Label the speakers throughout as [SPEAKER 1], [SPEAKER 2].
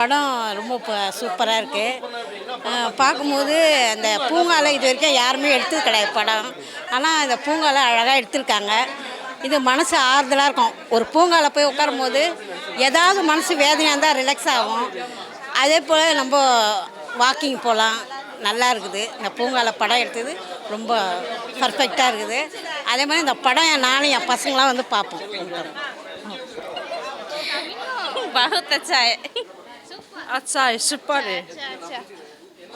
[SPEAKER 1] படம் ரொம்ப சூப்பராக இருக்குது பார்க்கும்போது அந்த பூங்கால இது வரைக்கும் யாருமே எடுத்தது கிடையாது படம் ஆனால் இந்த பூங்கால அழகாக எடுத்திருக்காங்க இது மனசு ஆறுதலாக இருக்கும் ஒரு பூங்கால போய் உட்காரும் போது ஏதாவது மனசு வேதனையாக இருந்தால் ரிலாக்ஸ் ஆகும் அதே போல் நம்ம வாக்கிங் போகலாம் நல்லா இருக்குது இந்த பூங்கால படம் எடுத்தது ரொம்ப பர்ஃபெக்டாக இருக்குது அதே மாதிரி இந்த படம் நானும் என் பசங்களாம் வந்து பார்ப்போம்
[SPEAKER 2] बहुत अच्छा है
[SPEAKER 3] अच्छा है सुपर है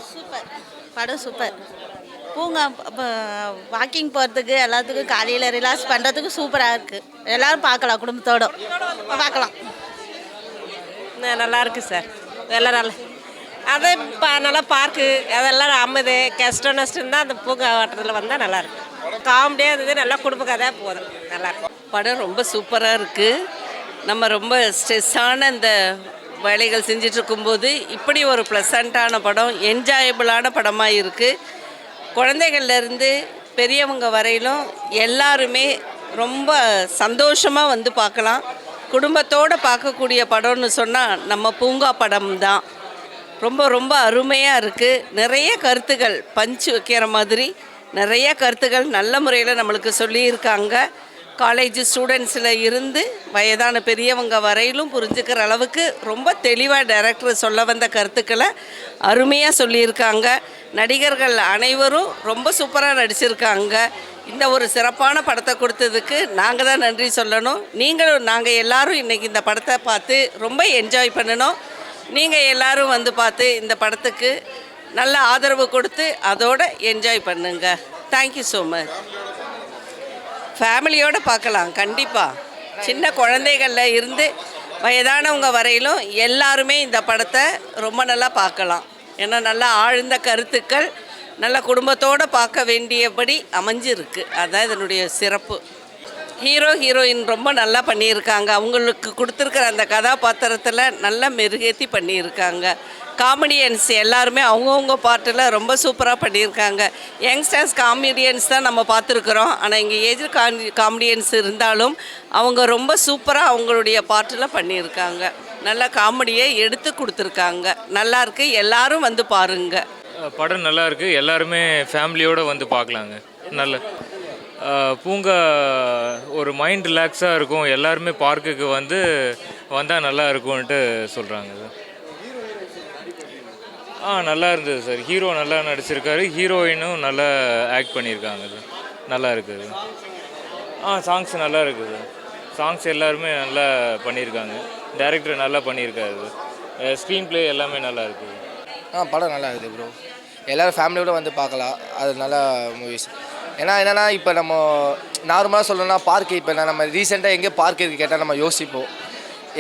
[SPEAKER 4] சூப்பர் படம் சூப்பர் பூங்கா வாக்கிங் போகிறதுக்கு எல்லாத்துக்கும் காலையில் ரிலாக்ஸ் பண்ணுறதுக்கு சூப்பராக இருக்குது எல்லோரும் பார்க்கலாம் குடும்பத்தோடு பார்க்கலாம்
[SPEAKER 3] ந- நல்லா இருக்கு சார் எல்லாம் நல்லா அதே பா நல்லா பார்க்கு அதெல்லாம் அமைது கஷ்டம் நஷ்டம் தான் அந்த பூங்கா ஆட்டத்தில் வந்தால் நல்லா இருக்கு காமெடியாக இருந்தது நல்லா குடும்ப கதையாக போதும் நல்லா இருக்கும்
[SPEAKER 5] படம் ரொம்ப சூப்பராக இருக்குது நம்ம ரொம்ப ஸ்ட்ரெஸ்ஸான இந்த வேலைகள் செஞ்சிட்டு இருக்கும்போது இப்படி ஒரு ப்ளசண்ட்டான படம் என்ஜாயபிளான படமாக இருக்குது குழந்தைகள்லேருந்து பெரியவங்க வரையிலும் எல்லாருமே ரொம்ப சந்தோஷமாக வந்து பார்க்கலாம். குடும்பத்தோடு பார்க்கக்கூடிய படம்னு சொன்னால் நம்ம பூங்கா படம் தான். ரொம்ப ரொம்ப அருமையாக இருக்குது நிறைய கருத்துக்கள் பஞ்சு வைக்கிற மாதிரி நிறைய கருத்துக்கள் நல்ல முறையில் நம்மளுக்கு சொல்லியிருக்காங்க. காலேஜ் ஸ்டூடெண்ட்ஸில் இருந்து வயதான பெரியவங்க வரையிலும் புரிஞ்சுக்கிற அளவுக்கு ரொம்ப தெளிவாக டைரக்டர் சொல்ல வந்த கருத்துக்களை அருமையாக சொல்லியிருக்காங்க. நடிகர்கள் அனைவரும் ரொம்ப சூப்பராக நடிச்சிருக்காங்க. இந்த ஒரு சிறப்பான படத்தை கொடுத்ததுக்கு நாங்கள் தான் நன்றி சொல்லணும். நீங்களும் நாங்கள் எல்லாரும் இன்றைக்கி இந்த படத்தை பார்த்து ரொம்ப என்ஜாய் பண்ணணும். நீங்கள் எல்லாரும் வந்து பார்த்து இந்த படத்துக்கு நல்ல ஆதரவு கொடுத்து அதோட என்ஜாய் பண்ணுங்க. தேங்க்யூ ஸோ மச் ஃபேமிலியோடு பார்க்கலாம் கண்டிப்பாக சின்ன குழந்தைகளில் இருந்து வயதானவங்க வரையிலும் எல்லாருமே இந்த படத்தை ரொம்ப நல்லா பார்க்கலாம். ஏன்னா நல்லா ஆழ்ந்த கருத்துக்கள் நல்ல குடும்பத்தோடு பார்க்க வேண்டியபடி அமைஞ்சிருக்கு. அதுதான் இதனுடைய சிறப்பு. ஹீரோ ஹீரோயின் ரொம்ப நல்லா பண்ணியிருக்காங்க. அவங்களுக்கு கொடுத்துருக்கிற அந்த கதாபாத்திரத்தில் நல்லா மெருகேற்றி பண்ணியிருக்காங்க. காமெடியன்ஸ் எல்லாருமே அவங்கவுங்க பாட்டில் ரொம்ப சூப்பராக பண்ணியிருக்காங்க. யங்ஸ்டர்ஸ் காமெடியன்ஸ் தான் நம்ம பார்த்துருக்குறோம். ஆனால் இங்கே ஏஜ் காமெடியன்ஸ் இருந்தாலும் அவங்க ரொம்ப சூப்பராக அவங்களுடைய பாட்டில் பண்ணியிருக்காங்க. நல்ல காமெடியை எடுத்து கொடுத்துருக்காங்க. நல்லாயிருக்கு எல்லாரும் வந்து பாருங்க.
[SPEAKER 6] படம் நல்லாயிருக்கு எல்லாருமே ஃபேமிலியோடு வந்து பார்க்கலாங்க. நல்ல பூங்கா ஒரு மைண்ட் ரிலாக்ஸாக இருக்கும். எல்லாருமே பார்க்குக்கு வந்து வந்தால் நல்லா இருக்கும்ன்ட்டு சொல்கிறாங்க ஆ நல்லா இருந்தது சார். ஹீரோ நல்லா நடிச்சிருக்காரு. ஹீரோயினும் நல்லா ஆக்ட் பண்ணியிருக்காங்க சார். நல்லா இருக்குது ஆ சாங்ஸ் நல்லா இருக்குது சாங்ஸ் எல்லாருமே நல்லா பண்ணியிருக்காங்க. டேரக்டர் நல்லா பண்ணியிருக்காரு ஸ்க்ரீன் ப்ளே எல்லாமே நல்லா இருக்குது.
[SPEAKER 7] ஆ படம் நல்லா இருக்குது ப்ரோ எல்லோரும் ஃபேமிலியோட வந்து பார்க்கலாம். அது நல்லா மூவிஸ் ஏன்னா என்னென்னா இப்போ நம்ம நார்மலாக சொல்லணும்னா பார்க்கு இப்போ நம்ம ரீசெண்டாக எங்கே பார்க் இருக்குது கேட்டால் நம்ம யோசிப்போம்.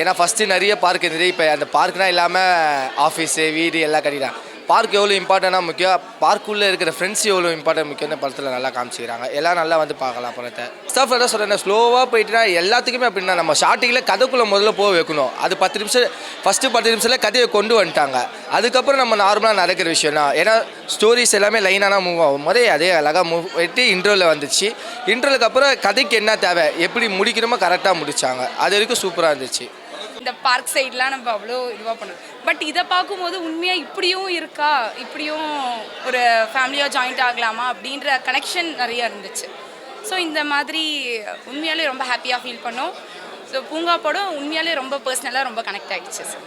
[SPEAKER 7] ஏன்னா ஃபஸ்ட்டு நிறைய பார்க் இருந்தது. இப்போ அந்த பார்க்னால் இல்லாமல் ஆஃபீஸு வீடு எல்லாம் கட்டிட்டாங்க. பார்க் எவ்வளோ இம்பார்ட்டண்ட்டாக முக்கியம்? பார்க்குள்ளே இருக்கிற ஃப்ரெண்ட்ஸ் எவ்வளோ இம்பார்ட்டன்ட் முக்கியம்னு படத்தில் நல்லா காமிச்சிக்கிறாங்க. எல்லாம் நல்லா வந்து பார்க்கலாம் படத்தை. ஸ்டாஃப் என்ன சொல்கிறேன் ஸ்லோவாக போயிட்டுனா எல்லாத்துக்குமே அப்படின்னா நம்ம ஷார்ட்டிங்கில் கதைக்குள்ளே முதல்ல போக வைக்கணும். அது பத்து நிமிஷம் ஃபஸ்ட்டு பத்து நிமிஷத்தில் கதையை கொண்டு வந்துட்டாங்க. அதுக்கப்புறம் நம்ம நார்மலாக நடக்கிற விஷயம் தான் ஏன்னா ஸ்டோரிஸ் எல்லாமே லைனாக மூவ் ஆகும். போதே அதே அழகாக மூவ் பண்ணிட்டு இன்டர்வியூவில் வந்துச்சு. இன்டர்வியூக்கு அப்புறம் கதைக்கு என்ன தேவை? எப்படி முடிக்கணுமோ கரெக்டாக முடித்தாங்க அது வரைக்கும் சூப்பராக இருந்துச்சு.
[SPEAKER 2] இந்த பார்க் சைட்லாம் நம்ம அவ்வளோ இதுவாக பண்ணோம் பட் இதை பார்க்கும்போது உண்மையாக இப்படியும் இருக்கா? இப்படியும் ஒரு ஃபேமிலியாக ஜாயிண்ட் ஆகலாமா? அப்படின்ற கனெக்ஷன் நிறைய இருந்துச்சு. ஸோ இந்த மாதிரி உண்மையாலே ரொம்ப ஹாப்பியாக ஃபீல் பண்ணோம். ஸோ பூங்கா படம் உண்மையாலே ரொம்ப பர்சனலாக ரொம்ப கனெக்ட் ஆகிடுச்சு சார்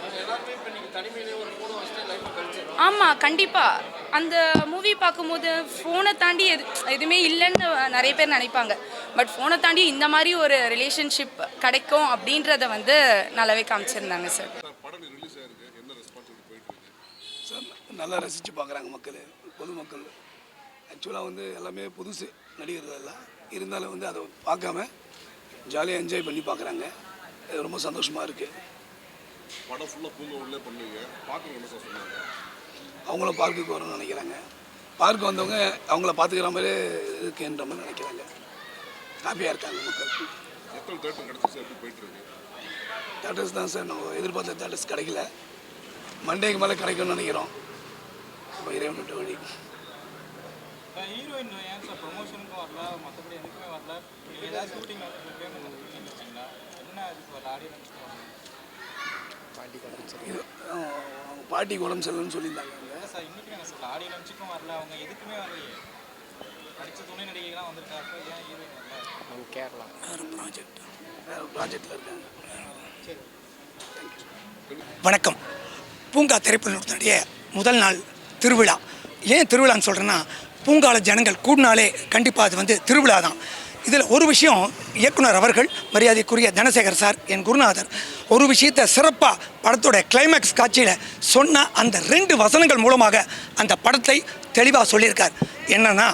[SPEAKER 2] ஆமாம் கண்டிப்பாக அந்த மூவி பார்க்கும்போது ஃபோனை தாண்டி எது எதுவுமே இல்லைன்னு நிறைய பேர் நினைப்பாங்க. பட் ஃபோனை தாண்டி இந்த மாதிரி ஒரு ரிலேஷன்ஷிப் கிடைக்கும் அப்படின்றத வந்து நல்லாவே காமிச்சிருந்தாங்க சார்
[SPEAKER 8] சார் நல்லா ரசித்து பார்க்குறாங்க மக்கள் பொதுமக்கள். ஆக்சுவலாக வந்து எல்லாமே புதுசு நடிகர்கள் எல்லாம் இருந்தாலும் வந்து அதை பார்க்காம ஜாலியாக என்ஜாய் பண்ணி பார்க்குறாங்க. அது ரொம்ப சந்தோஷமாக இருக்குது
[SPEAKER 9] படம் ஃபுல்லாக பூங்க உள்ளே பண்ணுவீங்க பார்க்குறவங்க சொன்னாங்க?
[SPEAKER 8] அவங்கள பார்க்குக்கு வரணும்னு நினைக்கிறாங்க. பார்க் வந்தவங்க அவங்கள பார்த்துக்கிற மாதிரி இருக்குன்ற மாதிரி நினைக்கிறாங்க. ஹாப்பியாக இருக்காங்க மக்கள்.
[SPEAKER 9] எத்தனை தேட்டர் கிடச்சி எப்படி போயிட்டு இருக்கு
[SPEAKER 8] தேட்டர்ஸ் தான் சார் நம்ம எதிர்பார்த்த தேட்டர்ஸ் கிடைக்கல. மண்டேக்கு மேலே கிடைக்கும்னு நினைக்கிறோம். இப்போ இறைவன் வழி.
[SPEAKER 10] ஹீரோயின் ஏன் சார் ப்ரொமோஷனுக்கும் வரல. மற்றபடி எதுக்குமே வரல. ஏதாவது ஷூட்டிங் என்ன அதுக்கு வரல? ஆடியன்ஸ்
[SPEAKER 8] பாட்டிக்கு உடம்பு சரியில்லைன்னு சொல்லியிருந்தாங்க
[SPEAKER 10] சார் இன்னைக்கு என்ன சொல்ல ஆடியோ லஞ்சுக்கும் வரல. அவங்க எதுக்குமே வரலையே. நடிச்ச துணை நடிகைகள்லாம் வந்திருக்காங்க. ஏன் ஹீரோயின் வரல
[SPEAKER 8] வேறு ப்ராஜெக்ட் வேறு ப்ராஜெக்டில் இருக்காங்க
[SPEAKER 11] வணக்கம். பூங்கா திரைப்படத்தினுடைய முதல் நாள் திருவிழா. ஏன் திருவிழான்னு சொல்கிறேன்னா பூங்கால ஜனங்கள் கூடினாலே கண்டிப்பாக அது வந்து திருவிழா தான் இதில் ஒரு விஷயம் இயக்குனர் அவர்கள் மரியாதைக்குரிய தனசேகர் சார் என் குருநாதர் ஒரு விஷயத்தை சிறப்பாக படத்தோட கிளைமேக்ஸ் காட்சியில் சொன்ன அந்த ரெண்டு வசனங்கள் மூலமாக அந்த படத்தை தெளிவாக சொல்லியிருக்கார். என்னன்னா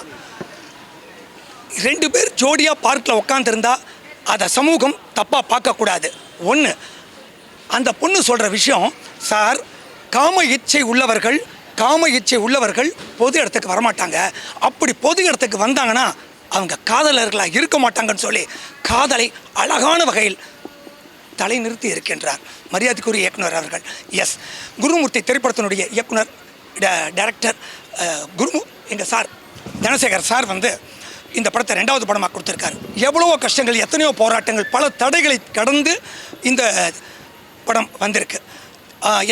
[SPEAKER 11] ரெண்டு பேர் ஜோடியாக பார்க்கில் உட்காந்துருந்தா அதை சமூகம் தப்பாக பார்க்கக்கூடாது. ஒன்று அந்த பொண்ணு சொல்கிற விஷயம் சார் காம இச்சை உள்ளவர்கள் காம இச்சை உள்ளவர்கள் பொது இடத்துக்கு வரமாட்டாங்க. அப்படி பொது இடத்துக்கு வந்தாங்கன்னா அவங்க காதலர்களாக இருக்க மாட்டாங்கன்னு சொல்லி காதலை அழகான வகையில் தலை நிறுத்தி இருக்கின்றார். மரியாதைக்குரிய இயக்குனர் அவர்கள். எஸ் குருமூர்த்தி திரைப்படத்தினுடைய இயக்குனர் ட- டைரக்டர் குருமு குரு எங்கள் சார் தனசேகர் சார் வந்து இந்த படத்தை ரெண்டாவது படமாக கொடுத்துருக்காரு. எவ்வளவோ கஷ்டங்கள் எத்தனையோ போராட்டங்கள் பல தடைகளை கடந்து இந்த படம் வந்திருக்கு.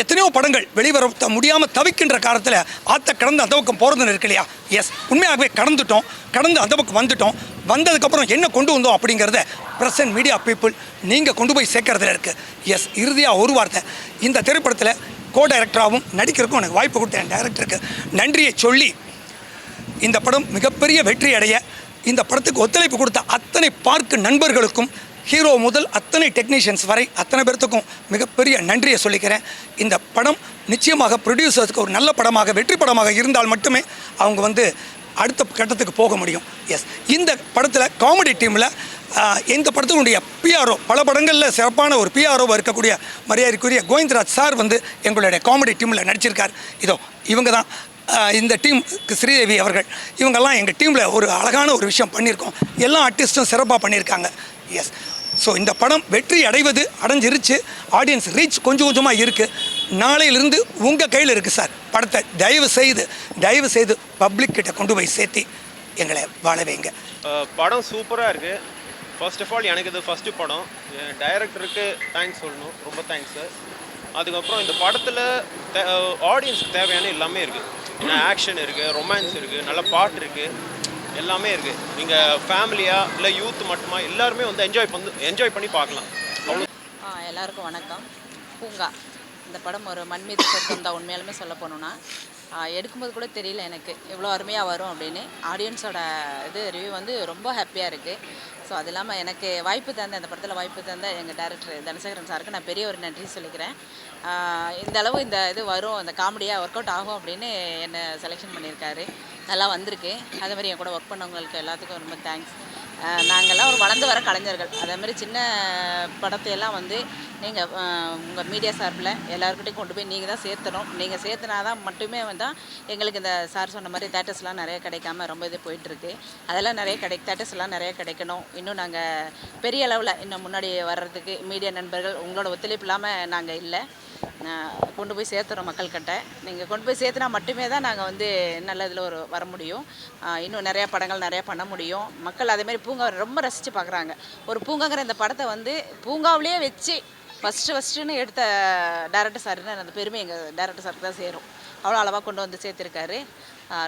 [SPEAKER 11] எத்தனையோ படங்கள் வெளிவர முடியாமல் தவிக்கின்ற காலத்தில் ஆத்த கடந்து அந்த பக்கம் போகிறதுன்னு இருக்கு இல்லையா? எஸ் உண்மையாகவே கடந்துட்டோம். கடந்து அந்த பக்கம் வந்துட்டோம். வந்ததுக்கப்புறம் என்ன கொண்டு வந்தோம் அப்படிங்கிறத ப்ரெஸ் அண்ட் மீடியா பீப்புள் நீங்கள் கொண்டு போய் சேர்க்கறதுல இருக்குது எஸ் இறுதியாக ஒரு வார்த்தை. இந்த திரைப்படத்தில் கோ டைரக்டராகவும் நடிக்கிறதுக்கும் எனக்கு வாய்ப்பு கொடுத்த என் டைரக்டருக்கு நன்றியை சொல்லி இந்த படம் மிகப்பெரிய வெற்றி அடைய இந்த படத்துக்கு ஒத்துழைப்பு கொடுத்த அத்தனை பார்க்கு நண்பர்களுக்கும் ஹீரோ முதல் அத்தனை டெக்னீஷியன்ஸ் வரை அத்தனை பேர்த்துக்கும் மிகப்பெரிய நன்றியை சொல்லிக்கிறேன். இந்த படம் நிச்சயமாக ப்ரொடியூசர்ஸ்க்கு ஒரு நல்ல படமாக வெற்றி படமாக இருந்தால் மட்டுமே அவங்க வந்து அடுத்த கட்டத்துக்கு போக முடியும். எஸ் இந்த படத்தில் காமெடி டீமில் இந்த படத்தினுடைய பிஆர்ஓ பல படங்களில் சிறப்பான ஒரு பிஆர்ஓவாக இருக்கக்கூடிய மரியாதைக்குரிய கோவிந்தராஜ் சார் வந்து எங்களுடைய காமெடி டீமில் நடிச்சிருக்கார். இதோ இவங்க தான் இந்த டீம் ஸ்ரீதேவி அவர்கள் இவங்கெல்லாம் எங்கள் டீமில் ஒரு அழகான ஒரு விஷயம் பண்ணியிருக்கோம். எல்லா ஆர்டிஸ்ட்டும் சிறப்பாக பண்ணியிருக்காங்க. எஸ் ஸோ இந்த படம் வெற்றி அடைவது அடைஞ்சிருச்சு. ஆடியன்ஸ் ரீச் கொஞ்சம் கொஞ்சமாக இருக்குது நாளையிலிருந்து உங்கள் கையில் இருக்குது சார். படத்தை தயவு செய்து தயவு செய்து பப்ளிக் கிட்ட கொண்டு போய் சேர்த்து எங்களை வாழ வைங்க.
[SPEAKER 12] படம் சூப்பராக இருக்குது ஃபர்ஸ்ட் ஆஃப் ஆல் எனக்கு இது ஃபஸ்ட்டு படம். என் டைரக்டருக்கு தேங்க்ஸ் சொல்லணும். ரொம்ப தேங்க்ஸ் சார் அதுக்கப்புறம் இந்த படத்தில் ஆடியன்ஸ்க்கு தேவையான எல்லாமே இருக்குது ஆக்ஷன் இருக்குது ரொமான்ஸ் இருக்குது நல்ல பாட்டு இருக்குது எல்லாமே இருக்குது நீங்கள் ஃபேமிலியாக இல்லை யூத் மட்டுமா எல்லாருமே வந்து என்ஜாய் பண்ணி என்ஜாய் பண்ணி பார்க்கலாம். அவ்வளோ
[SPEAKER 13] ஆ எல்லாருக்கும் வணக்கம். பூங்கா. இந்த படம் ஒரு மண்மீது சொத்தம் தான் உண்மையாலுமே சொல்ல போனோன்னா எடுக்கும்போது கூட தெரியல எனக்கு. இவ்வளோ அருமையாக வரும் அப்படின்னு. ஆடியன்ஸோட இது ரிவ்யூ வந்து ரொம்ப ஹாப்பியாக இருக்குது ஸோ அது இல்லாமல் எனக்கு வாய்ப்பு தந்த இந்த படத்தில் வாய்ப்பு தந்த எங்கள் டேரக்டர் தனசேகரன் சாருக்கு நான் பெரிய ஒரு நன்றி சொல்லிக்கிறேன். இந்த அளவு இந்த இது வரும் இந்த காமெடியாக ஒர்க் அவுட் ஆகும் அப்படின்னு என்னை செலெக்ஷன் பண்ணியிருக்காரு. நல்லா வந்திருக்கு. அதே மாதிரி என் கூட ஒர்க் பண்ணவங்களுக்கு எல்லாத்துக்கும் ரொம்ப தேங்க்ஸ் நாங்கள்லாம் ஒரு வளர்ந்து வர கலைஞர்கள். அதேமாதிரி சின்ன படத்தையெல்லாம் வந்து நீங்கள் உங்கள் மீடியா சார்பில் எல்லாருக்கிட்டையும் கொண்டு போய் நீங்கள் தான் சேர்த்தணும். நீங்கள் சேர்த்துனா தான் மட்டுமே வந்தால் எங்களுக்கு இந்த சார் சொன்ன மாதிரி தேட்டர்ஸ்லாம் நிறைய கிடைக்காம ரொம்ப இது போயிட்டுருக்கு. அதெல்லாம் நிறைய கிடை தேட்டர்ஸ்லாம் நிறைய கிடைக்கணும். இன்னும் நாங்கள் பெரிய அளவில் இன்னும் முன்னாடி வர்றதுக்கு மீடியா நண்பர்கள் உங்களோட ஒத்துழைப்பு இல்லாமல் நாங்கள் இல்லை. கொண்டு போய் சேர்த்துறோம் மக்கள்கிட்ட நீங்கள் கொண்டு போய் சேர்த்துனா மட்டுமே தான் நாங்கள் வந்து நல்ல இதில் ஒரு வர முடியும். இன்னும் நிறையா படங்கள் நிறையா பண்ண முடியும். மக்கள் அதேமாதிரி பூங்கா ரொம்ப ரசித்து பார்க்குறாங்க ஒரு பூங்காங்கிற இந்த படத்தை வந்து பூங்காவிலேயே வச்சு ஃபஸ்ட்டு ஃபஸ்ட்டுன்னு எடுத்த டேரக்டர் சாருன்னு அந்த பெருமை எங்கள் டேரக்டர் சாருக்கு தான் சேரும். அவ்வளோ அளவாக கொண்டு வந்து சேர்த்துருக்காரு.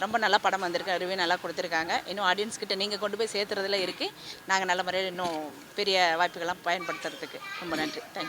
[SPEAKER 13] ரொம்ப நல்லா படம் வந்திருக்கு ரிவ்யூ நல்லா கொடுத்துருக்காங்க. இன்னும் ஆடியன்ஸ் கிட்ட நீங்கள் கொண்டு போய் சேர்த்துறதுல இருக்குது நாங்கள் நல்ல முறையில் இன்னும் பெரிய வாய்ப்புகள்லாம் பயன்படுத்துறதுக்கு ரொம்ப நன்றி. தேங்க்யூ